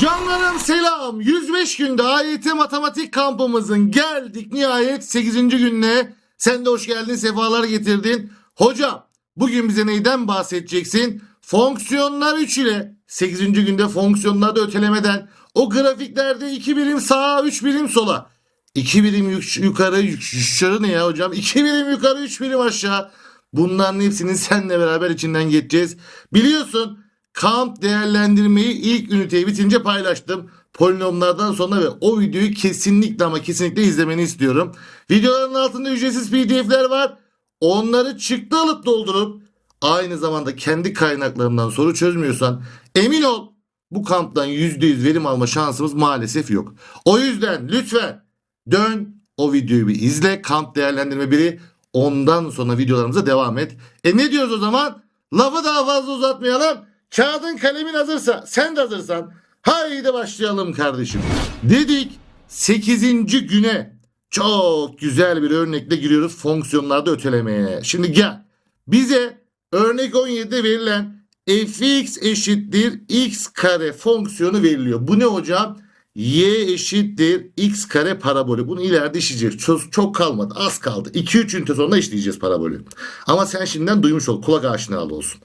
Canlarım selam. 105 günde AYT matematik kampımızın geldik nihayet 8. gününe. Sen de hoş geldin, sefalar getirdin. Hocam bugün bize neyden bahsedeceksin? Fonksiyonlar 3 ile 8. günde fonksiyonlarda ötelemeden o grafiklerde 2 birim sağa 3 birim sola. 2 birim yuk- yukarı yuk- yukarı ne ya hocam? 2 birim yukarı 3 birim aşağı. Bunların hepsini seninle beraber içinden geçeceğiz. Biliyorsun kamp değerlendirmeyi ilk üniteyi bitince paylaştım. Polinomlardan sonra ve o videoyu kesinlikle ama kesinlikle izlemeni istiyorum. Videoların altında ücretsiz pdf'ler var. Onları çıktı alıp doldurup aynı zamanda kendi kaynaklarından soru çözmüyorsan emin ol bu kamptan %100 verim alma şansımız maalesef yok. O yüzden lütfen dön o videoyu bir izle. Kamp değerlendirme biri ondan sonra videolarımıza devam et. E ne diyoruz o zaman? Lafı daha fazla uzatmayalım. Kağıdın kalemin hazırsa sen de hazırsan haydi başlayalım kardeşim. Dedik 8. güne çok güzel bir örnekle giriyoruz fonksiyonlarda ötelemeye. Şimdi gel bize örnek 17'de verilen fx eşittir x kare fonksiyonu veriliyor. Bu ne hocam? y eşittir x kare parabolü. Bunu ileride işleyeceğiz. Çok, çok kalmadı. Az kaldı. 2-3 ünite sonra işleyeceğiz parabolü. Ama sen şimdiden duymuş ol. Kulak aşinalı olsun.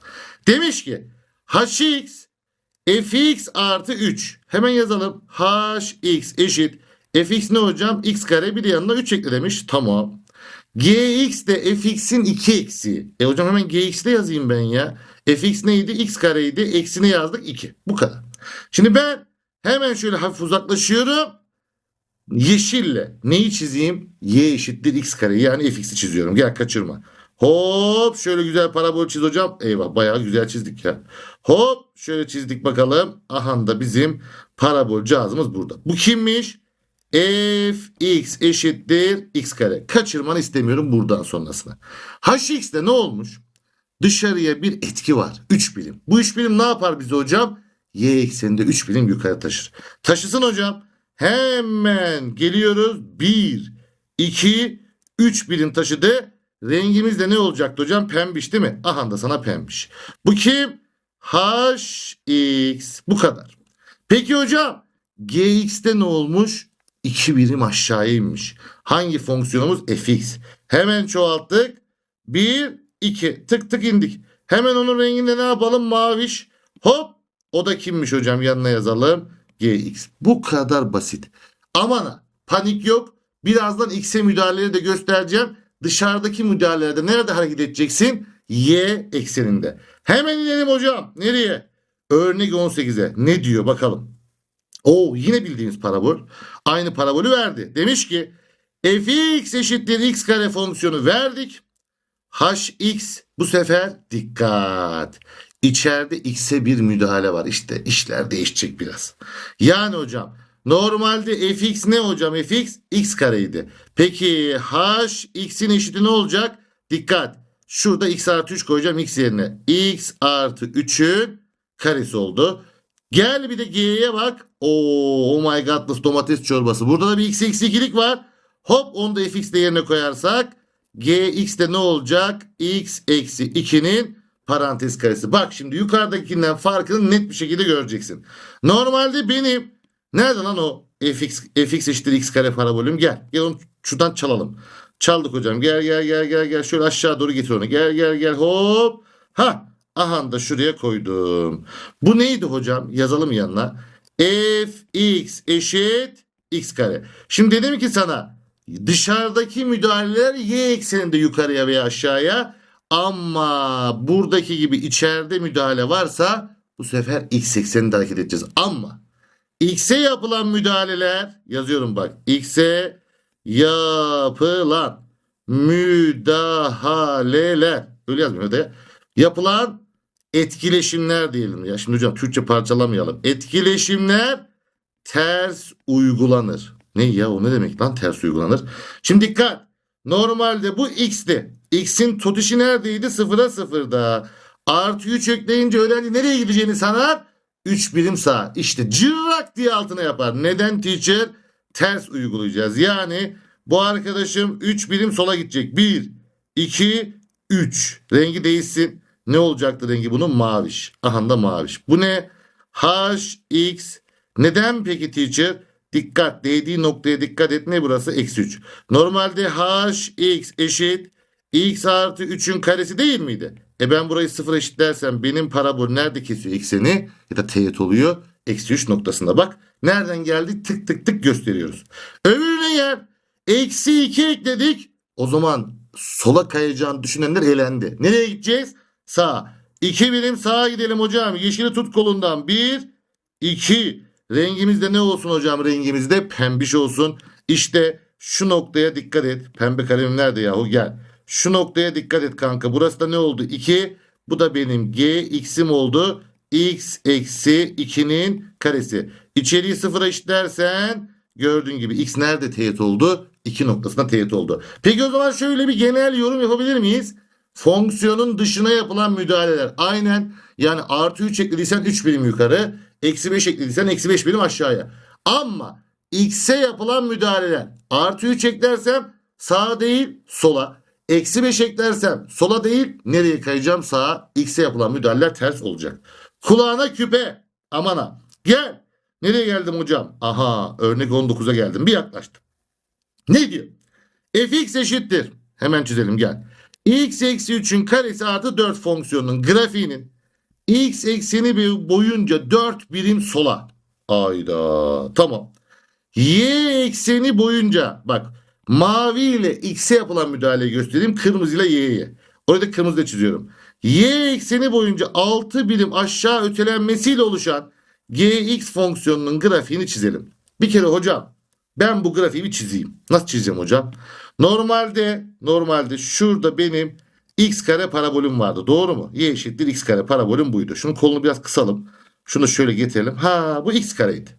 Demiş ki hx fx artı 3. Hemen yazalım. hx eşit. fx ne hocam? x kare bir de yanına 3 ekle demiş. Tamam. gx de fx'in 2 eksi. E hocam hemen gx'de yazayım ben ya. fx neydi? x kareydi. Eksini yazdık 2. Bu kadar. Şimdi ben hemen şöyle hafif uzaklaşıyorum. Yeşille neyi çizeyim? Y eşittir x kare. Yani fx'i çiziyorum. Gel kaçırma. Hop şöyle güzel parabol çiz hocam. Eyvah bayağı güzel çizdik ya. Hop şöyle çizdik bakalım. Aha da bizim parabol cihazımız burada. Bu kimmiş? fx eşittir x kare. Kaçırmanı istemiyorum buradan sonrasına. hx'de ne olmuş? Dışarıya bir etki var. 3 birim. Bu 3 birim ne yapar bize hocam? Y ekseninde 3 birim yukarı taşır. Taşısın hocam. Hemen geliyoruz. 1, 2, 3 birim taşıdı. Rengimiz de ne olacaktı hocam? Pembiş değil mi? Aha da sana pembiş. Bu kim? HX. Bu kadar. Peki hocam GX'te ne olmuş? 2 birim aşağıya inmiş. Hangi fonksiyonumuz? fx. Hemen çoğalttık. 1, 2. Tık tık indik. Hemen onun renginde ne yapalım? Maviş. Hop. O da kimmiş hocam? Yanına yazalım. gx. Bu kadar basit. Aman panik yok. Birazdan x'e müdahaleleri de göstereceğim. Dışarıdaki müdahalelerde nerede hareket edeceksin? Y ekseninde. Hemen inelim hocam. Nereye? Örnek 18'e. Ne diyor bakalım. Oo yine bildiğimiz parabol. Aynı parabolü verdi. Demiş ki fx eşittir x kare fonksiyonu verdik. hx bu sefer dikkat. İçeride x'e bir müdahale var. İşte işler değişecek biraz. Yani hocam normalde fx ne hocam? fx x kareydi. Peki h x'in eşiti ne olacak? Dikkat. Şurada x artı 3 koyacağım x yerine. x artı 3'ün karesi oldu. Gel bir de G'ye bak. Oo, oh my god domates çorbası. Burada da bir x eksi 2'lik var. Hop onu da fx de yerine koyarsak gx de ne olacak? x eksi 2'nin parantez karesi. Bak şimdi yukarıdakinden farkını net bir şekilde göreceksin. Normalde benim nerede lan o fx, fx eşittir x kare parabolüm? Gel. Gel onu şuradan çalalım. Çaldık hocam. Gel gel gel gel gel. Şöyle aşağı doğru getir onu. Gel gel gel. Hop. Ha. Aha da şuraya koydum. Bu neydi hocam? Yazalım yanına. fx eşit x kare. Şimdi dedim ki sana dışarıdaki müdahaleler y ekseninde yukarıya veya aşağıya ama buradaki gibi içeride müdahale varsa bu sefer x ekseninde hareket edeceğiz. Ama x'e yapılan müdahaleler yazıyorum bak. x'e yapılan müdahaleler öyle yazmıyor da ya. yapılan etkileşimler diyelim ya. Şimdi hocam Türkçe parçalamayalım. Etkileşimler ters uygulanır. Ne ya o ne demek lan ters uygulanır? Şimdi dikkat. Normalde bu x'ti. X'in tutuşu neredeydi? Sıfıra sıfırda. Artı 3 ekleyince öğrenci nereye gideceğini sanar? 3 birim sağ. İşte cırrak diye altına yapar. Neden teacher? Ters uygulayacağız. Yani bu arkadaşım 3 birim sola gidecek. 1, 2, 3. Rengi değişsin. Ne olacaktı rengi bunun? Maviş. Aha da maviş. Bu ne? HX Neden peki teacher? Dikkat değdiği noktaya dikkat et ne burası? Eksi 3. Normalde hx eşit x artı 3'ün karesi değil miydi? E ben burayı sıfır eşitlersem benim parabol nerede kesiyor ekseni ya da teğet oluyor? Eksi 3 noktasında bak. Nereden geldi? Tık tık tık gösteriyoruz. Öbürüne gel. Eksi 2 ekledik. O zaman sola kayacağını düşünenler elendi. Nereye gideceğiz? Sağ. 2 birim sağa gidelim hocam. Yeşili tut kolundan. 1, 2. Rengimiz de ne olsun hocam? Rengimiz de pembiş olsun. İşte şu noktaya dikkat et. Pembe kalemim nerede yahu gel. Şu noktaya dikkat et kanka. Burası da ne oldu? 2. Bu da benim g x'im oldu. x eksi 2'nin karesi. İçeriği sıfıra eşitlersen gördüğün gibi x nerede teğet oldu? 2 noktasına teğet oldu. Peki o zaman şöyle bir genel yorum yapabilir miyiz? Fonksiyonun dışına yapılan müdahaleler. Aynen yani artı 3 eklediysen 3 birim yukarı. Eksi 5 eklediysen eksi 5 birim aşağıya. Ama x'e yapılan müdahaleler. Artı 3 eklersem sağa değil sola. Eksi 5 eklersem sola değil nereye kayacağım sağa. X'e yapılan müdahaleler ters olacak. Kulağına küpe. Aman ha. Gel. Nereye geldim hocam? Aha örnek 19'a geldim. Bir yaklaştım. Ne diyor? fx eşittir. Hemen çizelim gel. x eksi 3'ün karesi artı 4 fonksiyonunun grafiğinin x ekseni bir- boyunca 4 birim sola. Ayda. Tamam. Y ekseni boyunca bak mavi ile x'e yapılan müdahaleyi göstereyim. Kırmızı ile y'ye. Orada da kırmızı çiziyorum. Y ekseni boyunca 6 birim aşağı ötelenmesiyle oluşan gx fonksiyonunun grafiğini çizelim. Bir kere hocam ben bu grafiği bir çizeyim. Nasıl çizeceğim hocam? Normalde normalde şurada benim x kare parabolüm vardı. Doğru mu? Y eşittir x kare parabolüm buydu. Şunun kolunu biraz kısalım. Şunu şöyle getirelim. Ha bu x kareydi.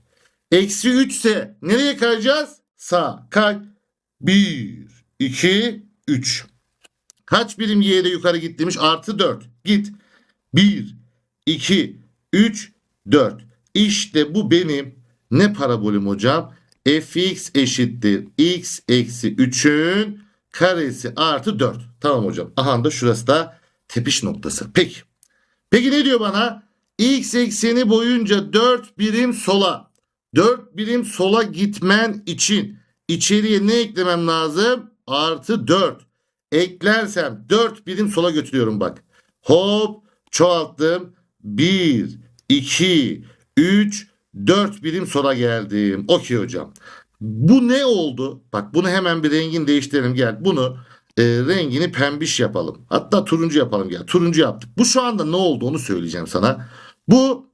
Eksi 3 ise nereye kayacağız? Sağ. Kay. 1, 2, 3. Kaç birim y'de yukarı git demiş? Artı 4. Git. 1, 2, 3, 4. İşte bu benim ne parabolüm hocam? fx eşittir x eksi 3'ün karesi artı 4. Tamam hocam. Aha da şurası da tepiş noktası. Peki. Peki ne diyor bana? X ekseni boyunca 4 birim sola. 4 birim sola gitmen için içeriye ne eklemem lazım? Artı 4. Eklersem 4 birim sola götürüyorum bak. Hop çoğalttım. 1, 2, 3, 4 birim sola geldim. Okey hocam. Bu ne oldu? Bak bunu hemen bir rengini değiştirelim. Gel bunu e, rengini pembiş yapalım. Hatta turuncu yapalım gel. Turuncu yaptık. Bu şu anda ne oldu onu söyleyeceğim sana. Bu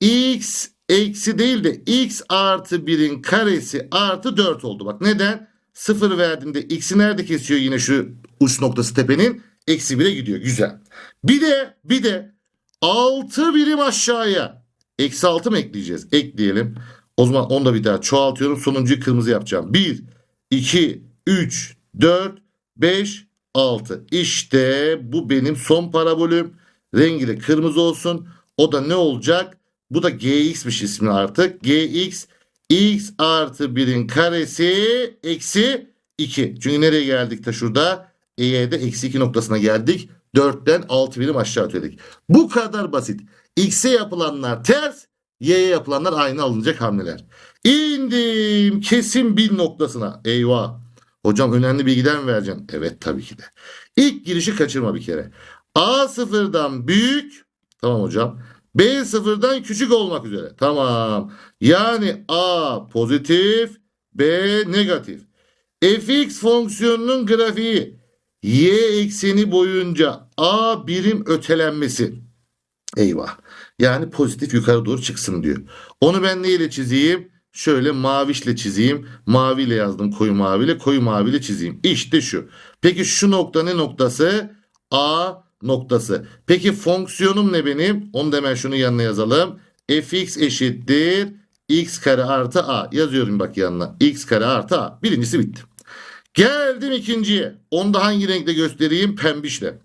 x eksi değil de x artı 1'in karesi artı 4 oldu. Bak neden? 0 verdiğimde x'i nerede kesiyor yine şu uç noktası tepenin? Eksi 1'e gidiyor. Güzel. Bir de bir de 6 birim aşağıya. Eksi 6 mı ekleyeceğiz? Ekleyelim. O zaman onu da bir daha çoğaltıyorum. Sonuncuyu kırmızı yapacağım. 1, 2, 3, 4, 5, 6. İşte bu benim son parabolüm. Rengi de kırmızı olsun. O da ne olacak? Bu da gx'miş ismi artık. gx x artı 1'in karesi eksi 2. Çünkü nereye geldik de şurada? E'ye de eksi 2 noktasına geldik. 4'ten 6 birim aşağı ötledik. Bu kadar basit. X'e yapılanlar ters, Y'ye yapılanlar aynı alınacak hamleler. İndim kesin bin noktasına. Eyvah. Hocam önemli bilgiden mi vereceğim? Evet tabii ki de. İlk girişi kaçırma bir kere. A sıfırdan büyük. Tamam hocam. B sıfırdan küçük olmak üzere. Tamam. Yani A pozitif, B negatif. fx fonksiyonunun grafiği y ekseni boyunca A birim ötelenmesi. Eyvah. Yani pozitif yukarı doğru çıksın diyor. Onu ben neyle çizeyim? Şöyle mavişle çizeyim. Maviyle yazdım koyu maviyle. Koyu maviyle çizeyim. İşte şu. Peki şu nokta ne noktası? A noktası. Peki fonksiyonum ne benim? Onu da hemen şunu yanına yazalım. fx eşittir x kare artı a. Yazıyorum bak yanına. x kare artı a. Birincisi bitti. Geldim ikinciye. Onu da hangi renkle göstereyim? Pembişle.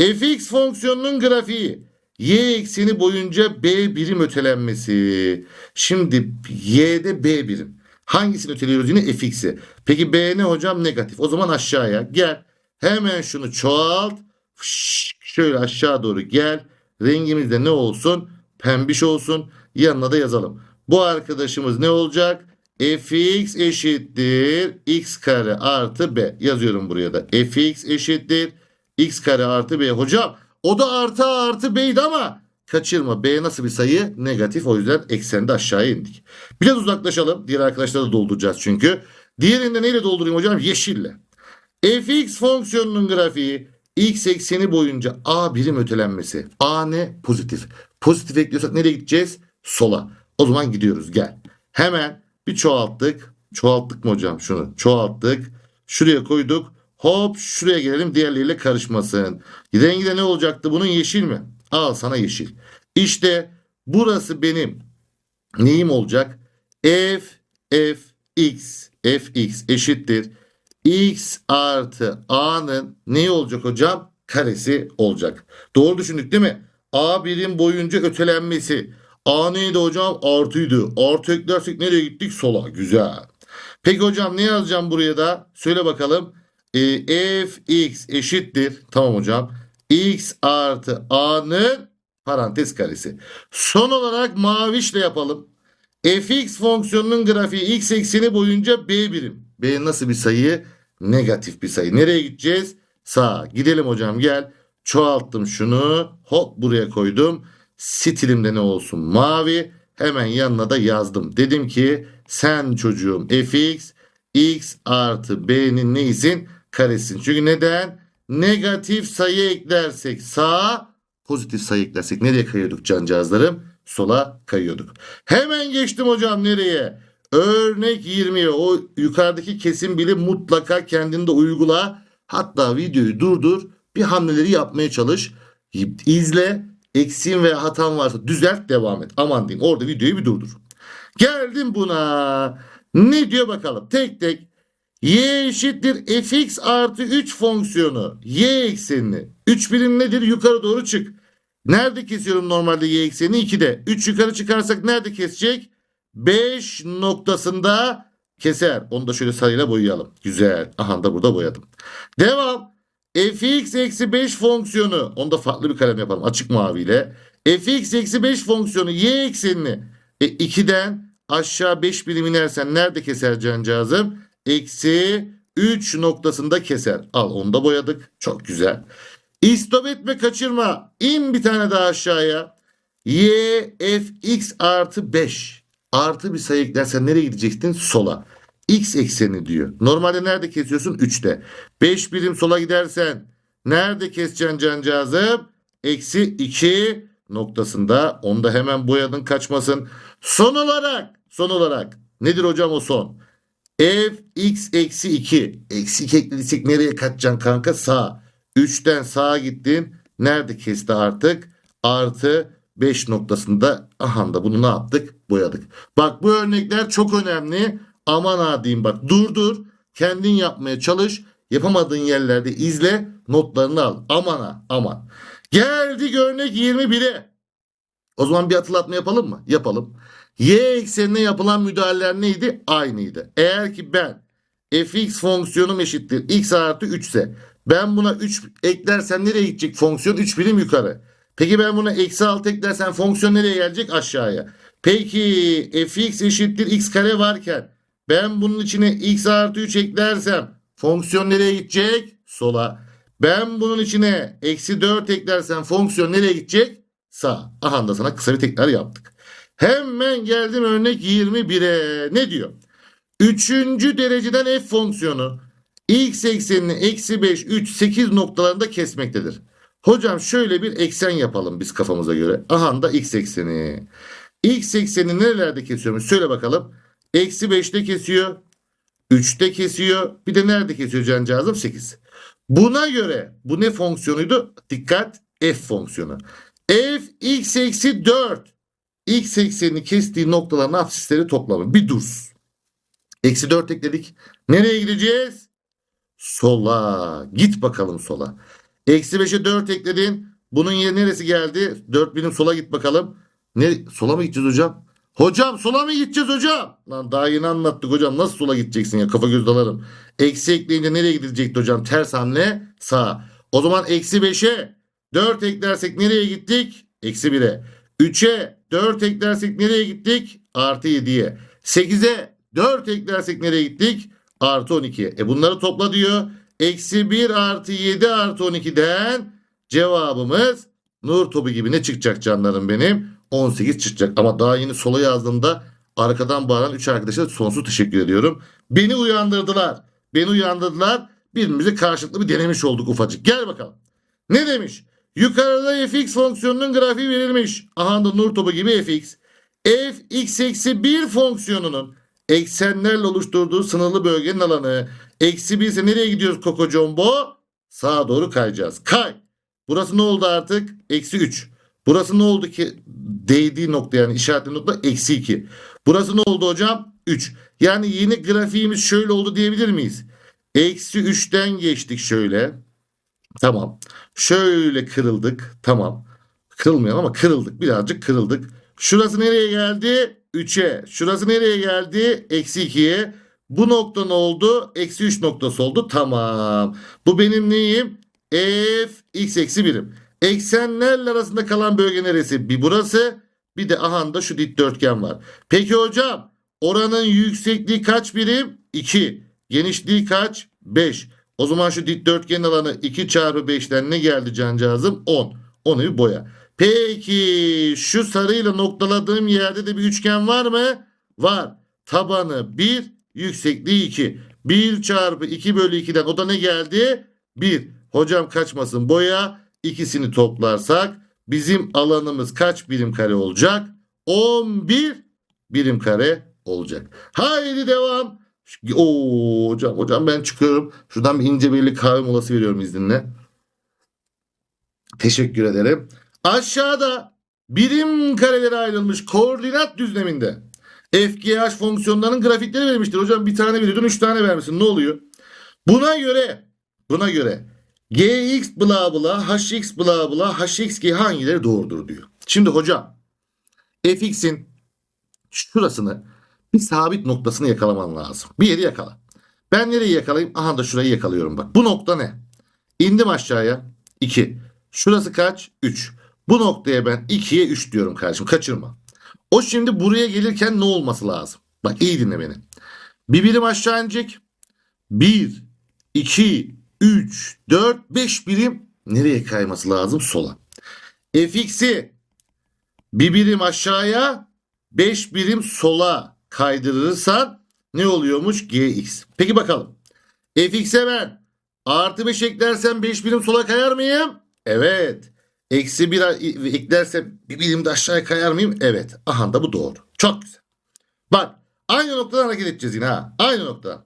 fx fonksiyonunun grafiği y ekseni boyunca b birim ötelenmesi. Şimdi y'de b birim. Hangisini öteliyoruz yine fx'i. Peki b ne hocam? Negatif. O zaman aşağıya gel. Hemen şunu çoğalt. Fış, Şöyle aşağı doğru gel. Rengimiz de ne olsun? Pembiş olsun. Yanına da yazalım. bu arkadaşımız ne olacak? fx eşittir x kare artı b. Yazıyorum buraya da. fx eşittir x kare artı b. Hocam o da artı artı b'ydi ama kaçırma. b nasıl bir sayı? Negatif. O yüzden eksende aşağıya indik. Biraz uzaklaşalım. Diğer arkadaşları da dolduracağız çünkü. Diğerinde neyle doldurayım hocam? Yeşille. fx fonksiyonunun grafiği x ekseni boyunca a birim ötelenmesi. a ne? Pozitif. Pozitif ekliyorsak nereye gideceğiz? Sola. O zaman gidiyoruz. Gel. Hemen bir çoğalttık. Çoğalttık mı hocam şunu? Çoğalttık. Şuraya koyduk. Hop şuraya gelelim diğerleriyle karışmasın. Rengi de ne olacaktı bunun yeşil mi? Al sana yeşil. İşte burası benim neyim olacak? F F X F X eşittir. X artı A'nın ne olacak hocam? Karesi olacak. Doğru düşündük değil mi? A birim boyunca ötelenmesi. A neydi hocam? Artıydı. Artı eklersek nereye gittik? Sola. Güzel. Peki hocam ne yazacağım buraya da? Söyle bakalım. Ee, fx eşittir. Tamam hocam. x artı a'nın parantez karesi. Son olarak mavişle yapalım. fx fonksiyonunun grafiği x ekseni boyunca b birim. b nasıl bir sayı? Negatif bir sayı. Nereye gideceğiz? Sağa. Gidelim hocam gel. Çoğalttım şunu. Hop buraya koydum. Stilimde ne olsun? Mavi. Hemen yanına da yazdım. Dedim ki sen çocuğum fx x artı b'nin neyisin? Karesin. Çünkü neden? Negatif sayı eklersek sağa pozitif sayı eklersek nereye kayıyorduk cancağızlarım? Sola kayıyorduk. Hemen geçtim hocam nereye? Örnek 20'ye o yukarıdaki kesim bile mutlaka kendinde uygula. Hatta videoyu durdur bir hamleleri yapmaya çalış. İzle eksiğin veya hatan varsa düzelt devam et. Aman diyeyim orada videoyu bir durdur. Geldim buna. Ne diyor bakalım tek tek. Y eşittir fx artı 3 fonksiyonu. Y eksenini. 3 birim nedir? Yukarı doğru çık. Nerede kesiyorum normalde y ekseni? 2'de. 3 yukarı çıkarsak nerede kesecek? 5 noktasında keser. Onu da şöyle sarıyla boyayalım. Güzel. Aha da burada boyadım. Devam. fx eksi 5 fonksiyonu. Onu da farklı bir kalem yapalım. Açık maviyle. fx eksi 5 fonksiyonu y eksenini. E, 2'den aşağı 5 birim inersen nerede keser cancağızım? Eksi 3 noktasında keser. Al onu da boyadık. Çok güzel. İstop etme kaçırma. İn bir tane daha aşağıya. Y fx artı 5. Artı bir sayı eklersen nereye gideceksin? Sola. X ekseni diyor. Normalde nerede kesiyorsun? 3'te. 5 birim sola gidersen nerede keseceksin cancağızım? Eksi 2 noktasında. Onu da hemen boyadın kaçmasın. Son olarak son olarak nedir hocam o son? f x eksi 2. Eksi 2 eklediysek nereye kaçacaksın kanka? Sağ. 3'ten sağa gittin. Nerede kesti artık? Artı 5 noktasında aha da bunu ne yaptık? Boyadık. Bak bu örnekler çok önemli. Aman ha diyeyim bak dur dur. Kendin yapmaya çalış. Yapamadığın yerlerde izle. Notlarını al. Aman ha aman. Geldik örnek 21'e. O zaman bir hatırlatma yapalım mı? Yapalım. Y eksenine yapılan müdahaleler neydi? Aynıydı. Eğer ki ben fx fonksiyonum eşittir x artı 3 ise ben buna 3 eklersem nereye gidecek fonksiyon? 3 birim yukarı. Peki ben buna eksi 6 eklersem fonksiyon nereye gelecek? Aşağıya. Peki fx eşittir x kare varken ben bunun içine x artı 3 eklersem fonksiyon nereye gidecek? Sola. Ben bunun içine eksi 4 eklersem fonksiyon nereye gidecek? Sağ. Aha da sana kısa bir tekrar yaptık. Hemen geldim örnek 21'e. Ne diyor? Üçüncü dereceden f fonksiyonu x eksenini eksi 5, 3, 8 noktalarında kesmektedir. Hocam şöyle bir eksen yapalım biz kafamıza göre. Aha da x ekseni. X ekseni nerelerde kesiyormuş? Söyle bakalım. Eksi 5'te kesiyor. 3'te kesiyor. Bir de nerede kesiyor cancağızım? 8. Buna göre bu ne fonksiyonuydu? Dikkat f fonksiyonu. f x eksi 4. X eksenini kestiği noktaların absisleri toplamı. Bir dur. Eksi 4 ekledik. Nereye gideceğiz? Sola. Git bakalım sola. Eksi 5'e 4 ekledin. Bunun yeri neresi geldi? 4 birim sola git bakalım. Ne, sola mı gideceğiz hocam? Hocam sola mı gideceğiz hocam? Lan daha yeni anlattık hocam. Nasıl sola gideceksin ya? Kafa göz dalarım. Eksi ekleyince nereye gidecekti hocam? Ters hamle sağ. O zaman eksi 5'e 4 eklersek nereye gittik? Eksi 1'e. 3'e 4 eklersek nereye gittik? artı 7'ye. 8'e 4 eklersek nereye gittik? Artı 12'ye. E bunları topla diyor. Eksi 1 artı 7 artı 12'den cevabımız nur topu gibi ne çıkacak canlarım benim? 18 çıkacak. Ama daha yeni sola yazdığımda arkadan bağıran 3 arkadaşa sonsuz teşekkür ediyorum. Beni uyandırdılar. Beni uyandırdılar. Birbirimize karşılıklı bir denemiş olduk ufacık. Gel bakalım. Ne demiş? Yukarıda fx fonksiyonunun grafiği verilmiş. Aha da nur topu gibi fx. f x eksi 1 fonksiyonunun eksenlerle oluşturduğu sınırlı bölgenin alanı. Eksi 1 ise nereye gidiyoruz Koko Jumbo? Sağa doğru kayacağız. Kay. Burası ne oldu artık? Eksi 3. Burası ne oldu ki? Değdiği nokta yani işaretli nokta eksi 2. Burası ne oldu hocam? 3. Yani yeni grafiğimiz şöyle oldu diyebilir miyiz? Eksi 3'ten geçtik şöyle. Tamam. Şöyle kırıldık. Tamam. Kırılmıyor ama kırıldık. Birazcık kırıldık. Şurası nereye geldi? 3'e. Şurası nereye geldi? Eksi 2'ye. Bu nokta ne oldu? Eksi 3 noktası oldu. Tamam. Bu benim neyim? F x eksi birim. Eksenlerle arasında kalan bölge neresi? Bir burası. Bir de aha da şu dikdörtgen var. Peki hocam oranın yüksekliği kaç birim? 2. Genişliği kaç? 5. O zaman şu dikdörtgenin alanı 2 çarpı 5'ten ne geldi cancağızım? 10. Onu bir boya. Peki şu sarıyla noktaladığım yerde de bir üçgen var mı? Var. Tabanı 1, yüksekliği 2. 1 çarpı 2 bölü 2'den o da ne geldi? 1. Hocam kaçmasın boya. İkisini toplarsak bizim alanımız kaç birim kare olacak? 11 birim kare olacak. Haydi devam. Oo hocam hocam ben çıkıyorum. Şuradan bir ince belli kahve molası veriyorum izninle. Teşekkür ederim. Aşağıda birim karelere ayrılmış koordinat düzleminde FGH fonksiyonlarının grafikleri verilmiştir. Hocam bir tane veriyordun 3 tane vermişsin. Ne oluyor? Buna göre buna göre gx bla bla hx bla bla hxg hangileri doğrudur diyor. Şimdi hocam fx'in şurasını bir sabit noktasını yakalaman lazım. Bir yeri yakala. Ben nereyi yakalayayım? Aha da şurayı yakalıyorum bak. Bu nokta ne? İndim aşağıya. 2. Şurası kaç? 3. Bu noktaya ben 2'ye 3 diyorum kardeşim. Kaçırma. O şimdi buraya gelirken ne olması lazım? Bak iyi dinle beni. Bir birim aşağı inecek. 1, 2, 3, 4, 5 birim nereye kayması lazım? Sola. fx'i bir birim aşağıya 5 birim sola kaydırırsan ne oluyormuş? gx. Peki bakalım. fx'e ben artı 5 eklersem 5 birim sola kayar mıyım? Evet. Eksi 1 eklersem bir birim de aşağıya kayar mıyım? Evet. Aha da bu doğru. Çok güzel. Bak aynı noktadan hareket edeceğiz yine ha. Aynı nokta.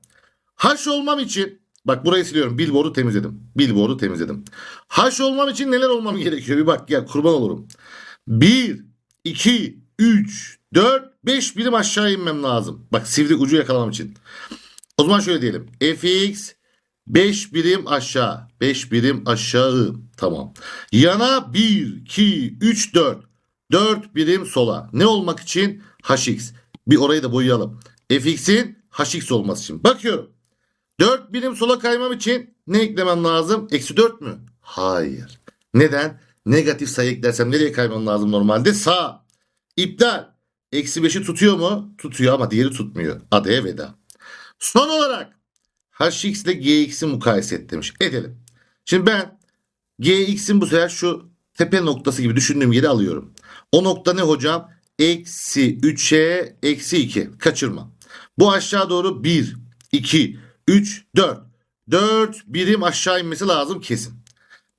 H olmam için bak burayı siliyorum. Billboard'u temizledim. Billboard'u temizledim. H olmam için neler olmam gerekiyor? Bir bak gel kurban olurum. 1, 2, 3, 4, 5 birim aşağı inmem lazım. Bak sivri ucu yakalamam için. O zaman şöyle diyelim. fx 5 birim aşağı. 5 birim aşağı. Tamam. Yana 1, 2, 3, 4. 4 birim sola. Ne olmak için? hx. Bir orayı da boyayalım. fx'in hx olması için. Bakıyorum. 4 birim sola kaymam için ne eklemem lazım? Eksi 4 mü? Hayır. Neden? Negatif sayı eklersem nereye kaymam lazım normalde? Sağ. İptal. Eksi 5'i tutuyor mu? Tutuyor ama diğeri tutmuyor. Adaya veda. Son olarak hx ile gx'i mukayese et demiş. Edelim. Şimdi ben gx'in bu sefer şu tepe noktası gibi düşündüğüm yeri alıyorum. O nokta ne hocam? Eksi 3'e eksi 2. Kaçırma. Bu aşağı doğru 1, 2, 3, 4. 4 birim aşağı inmesi lazım kesin.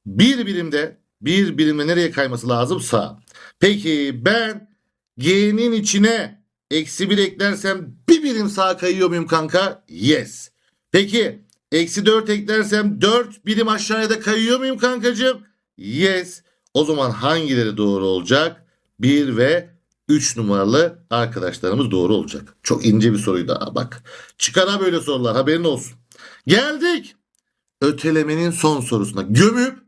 Bir birimde bir birimde nereye kayması lazım? Sağa. Peki ben g'nin içine eksi 1 eklersem bir birim sağa kayıyor muyum kanka? Yes. Peki eksi 4 eklersem 4 birim aşağıya da kayıyor muyum kankacığım? Yes. O zaman hangileri doğru olacak? 1 ve 3 numaralı arkadaşlarımız doğru olacak. Çok ince bir soruydu. Ha, bak çıkara böyle sorular haberin olsun. Geldik. Ötelemenin son sorusuna gömüp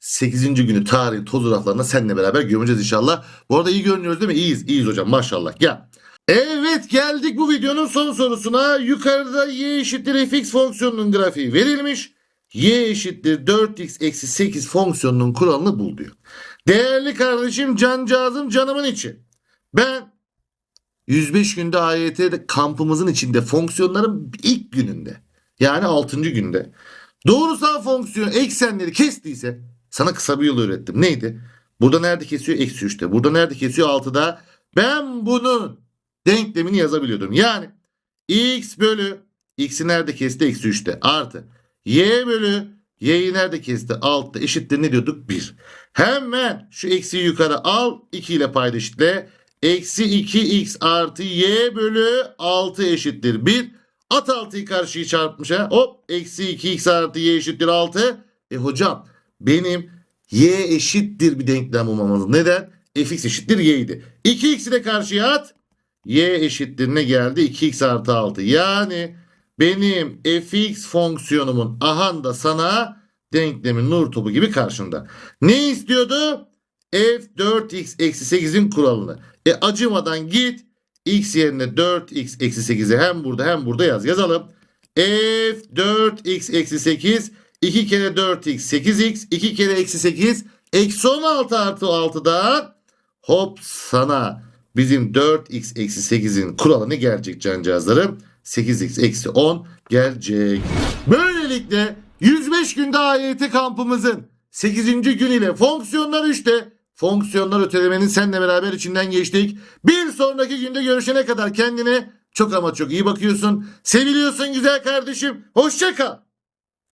8. günü tarihin toz raflarına seninle beraber gömeceğiz inşallah. Bu arada iyi görünüyoruz değil mi? İyiyiz. iyiyiz hocam maşallah. Gel. Evet geldik bu videonun son sorusuna. Yukarıda y eşittir fx fonksiyonunun grafiği verilmiş. y eşittir 4x eksi 8 fonksiyonunun kuralını bul diyor. Değerli kardeşim cancağızım canımın içi. Ben 105 günde AYT kampımızın içinde fonksiyonların ilk gününde yani 6. günde doğrusal fonksiyon eksenleri kestiyse sana kısa bir yol öğrettim. Neydi? Burada nerede kesiyor? Eksi 3'te. Burada nerede kesiyor? 6'da. Ben bunun denklemini yazabiliyordum. Yani x bölü x'i nerede kesti? Eksi 3'te. Artı y bölü y'yi nerede kesti? 6'da eşittir ne diyorduk? 1. Hemen şu eksiyi yukarı al. 2 ile payda eşitle. Eksi 2x artı y bölü 6 eşittir 1. At 6'yı karşıyı çarpmışa. Hop eksi 2x artı y eşittir 6. E hocam benim y eşittir bir denklem bulmam lazım. Neden? fx eşittir y'ydi. 2x'i de karşıya at. Y eşittir ne geldi? 2x artı 6. Yani benim fx fonksiyonumun ahan da sana denklemin nur topu gibi karşında. Ne istiyordu? f 4x eksi 8'in kuralını. E acımadan git x yerine 4x eksi 8'i hem burada hem burada yaz. Yazalım. f 4x eksi 8 2 kere 4x 8x 2 kere eksi 8 eksi 16 artı 6'dan hop sana bizim 4x eksi 8'in kuralını gelecek cancağızlarım. 8x eksi 10 gelecek. Böylelikle 105 günde AYT kampımızın 8. gün ile fonksiyonlar 3'te fonksiyonlar ötelemenin seninle beraber içinden geçtik. Bir sonraki günde görüşene kadar kendine çok ama çok iyi bakıyorsun. Seviliyorsun güzel kardeşim. Hoşça kal.